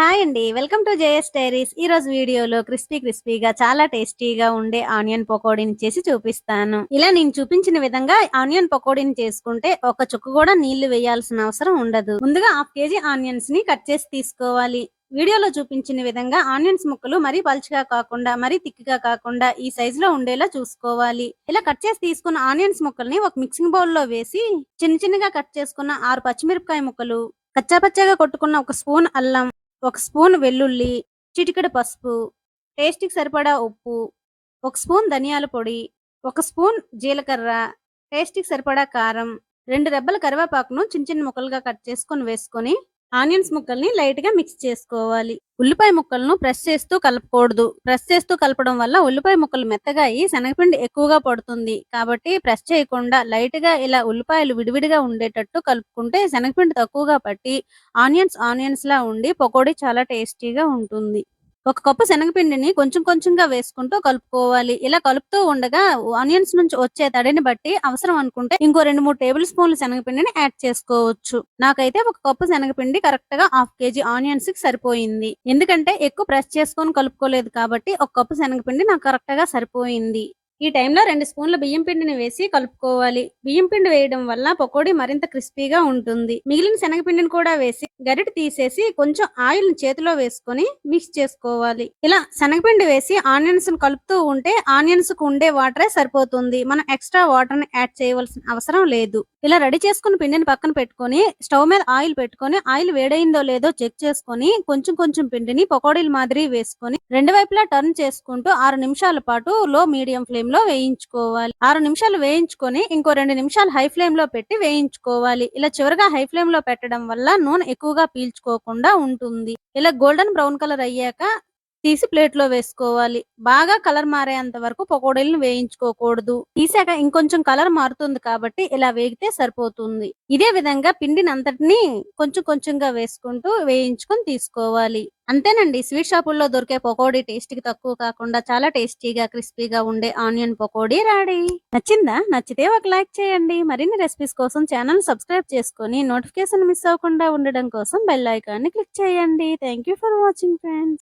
Hi అండి. Welcome to JS diaries. ఈ రోజు వీడియోలో క్రిస్పీ క్రిస్పీగా చాలా టేస్టీగా ఉండే ఆనియన్ పకోడీని చేసి చూపిస్తాను. ఇలా నేను చూపించిన విధంగా ఆనియన్ పకోడీని చేసుకుంటే ఒక చుక్క కూడా నీళ్ళు వేయాల్సిన అవసరం ఉండదు. ముందుగా హాఫ్ కేజీ ఆనియన్స్ని కట్ చేసి తీసుకోవాలి. వీడియోలో చూపించిన విధంగా ఆనియన్స్ ముక్కలు మరీ పలుచగా కాకుండా మరీ తిక్కిగా కాకుండా ఈ సైజ్లో ఉండేలా చూసుకోవాలి. ఇలా కట్ చేసి తీసుకున్న ఆనియన్స్ ముక్కల్ని ఒక మిక్సింగ్ బౌల్లో వేసి చిన్న చిన్నగా కట్ చేసుకున్న ఆరు పచ్చిమిరపకాయ ముక్కలు కచ్చాపచ్చాగా కొట్టుకున్న ఒక స్పూన్ అల్లం ఒక స్పూన్ వెల్లుల్లి చిటికెడు పసుపు టేస్ట్కి సరిపడా ఉప్పు ఒక స్పూన్ ధనియాల పొడి ఒక స్పూన్ జీలకర్ర టేస్ట్కి సరిపడా కారం రెండు రెబ్బల కరివేపాకును చిన్న చిన్న ముక్కలుగా కట్ చేసుకొని వేసుకొని ఆనియన్స్ ముక్కల్ని లైట్గా మిక్స్ చేసుకోవాలి. ఉల్లిపాయ ముక్కలను ప్రెస్ చేస్తూ కలపకూడదు. ప్రెస్ చేస్తూ కలపడం వల్ల ఉల్లిపాయ ముక్కలు మెత్తగా అయ్యి శనగపిండి ఎక్కువగా పడుతుంది. కాబట్టి ప్రెస్ చేయకుండా లైట్గా ఇలా ఉల్లిపాయలు విడివిడిగా ఉండేటట్టు కలుపుకుంటే శనగపిండి తక్కువగా పట్టి ఆనియన్స్ ఆనియన్స్ లా ఉండి పకోడీ చాలా టేస్టీగా ఉంటుంది. ఒక కప్పు శనగపిండిని కొంచెం కొంచెంగా వేసుకుంటూ కలుపుకోవాలి. ఇలా కలుపుతూ ఉండగా ఆనియన్స్ నుంచి వచ్చే తడిని బట్టి అవసరం అనుకుంటే ఇంకో రెండు మూడు టేబుల్ స్పూన్లు శనగపిండిని యాడ్ చేసుకోవచ్చు. నాకైతే ఒక కప్పు శనగపిండి కరెక్ట్గా హాఫ్ కేజీ ఆనియన్స్కి సరిపోయింది. ఎందుకంటే ఎక్కువ ప్రెస్ చేసుకొని కలుపుకోలేదు కాబట్టి ఒక కప్పు శనగపిండి నాకు కరెక్ట్గా సరిపోయింది. ఈ టైంలో రెండు స్పూన్ల బియ్యం పిండిని వేసి కలుపుకోవాలి. బియ్యం పిండి వేయడం వల్ల పకోడీ మరింత క్రిస్పీగా ఉంటుంది. మిగిలిన శనగపిండిని కూడా వేసి గరిట తీసేసి కొంచెం ఆయిల్ చేతిలో వేసుకొని మిక్స్ చేసుకోవాలి. ఇలా శనగపిండి వేసి ఆనియన్స్ కలుపుతూ ఉంటే ఆనియన్స్కు ఉండే వాటరే సరిపోతుంది. మనం ఎక్స్ట్రా వాటర్ని యాడ్ చేయవలసిన అవసరం లేదు. ఇలా రెడీ చేసుకున్న పిండిని పక్కన పెట్టుకొని స్టవ్ మీద ఆయిల్ పెట్టుకొని ఆయిల్ వేడైందో లేదో చెక్ చేసుకొని కొంచెం కొంచెం పిండిని పకోడీల మాదిరి వేసుకొని రెండు వైపులా టర్న్ చేసుకుంటూ ఆరు నిమిషాల పాటు లో మీడియం ఫ్లేమ్ ఫ్లేమ్లో వేయించుకోవాలి. ఆరు నిమిషాలు వేయించుకొని ఇంకో రెండు నిమిషాలు హై ఫ్లేమ్లో పెట్టి వేయించుకోవాలి. ఇలా చివరిగా హై ఫ్లేమ్లో పెట్టడం వల్ల నూనె ఎక్కువగా పీల్చుకోకుండా ఉంటుంది. ఇలా గోల్డెన్ బ్రౌన్ కలర్ అయ్యాక తీసి ప్లేట్లో వేసుకోవాలి. బాగా కలర్ మారేంత వరకు పకోడీలను వేయించుకోకూడదు. తీసాక ఇంకొంచెం కలర్ మారుతుంది కాబట్టి ఇలా వేగితే సరిపోతుంది. ఇదే విధంగా పిండిని అంతటిని కొంచెం కొంచెంగా వేసుకుంటూ వేయించుకొని తీసుకోవాలి. అంతేనండి స్వీట్ షాపుల్లో దొరికే పకోడీ టేస్ట్కి తక్కువ కాకుండా చాలా టేస్టీగా క్రిస్పీగా ఉండే ఆనియన్ పకోడీ రెడీ. నచ్చిందా? నచ్చితే ఒక లైక్ చేయండి. మరిన్ని రెసిపీస్ కోసం ఛానల్ సబ్స్క్రైబ్ చేసుకొని నోటిఫికేషన్ మిస్ అవ్వకుండా ఉండడం కోసం బెల్ ఐకాన్ని క్లిక్ చేయండి. Thank for watching friends.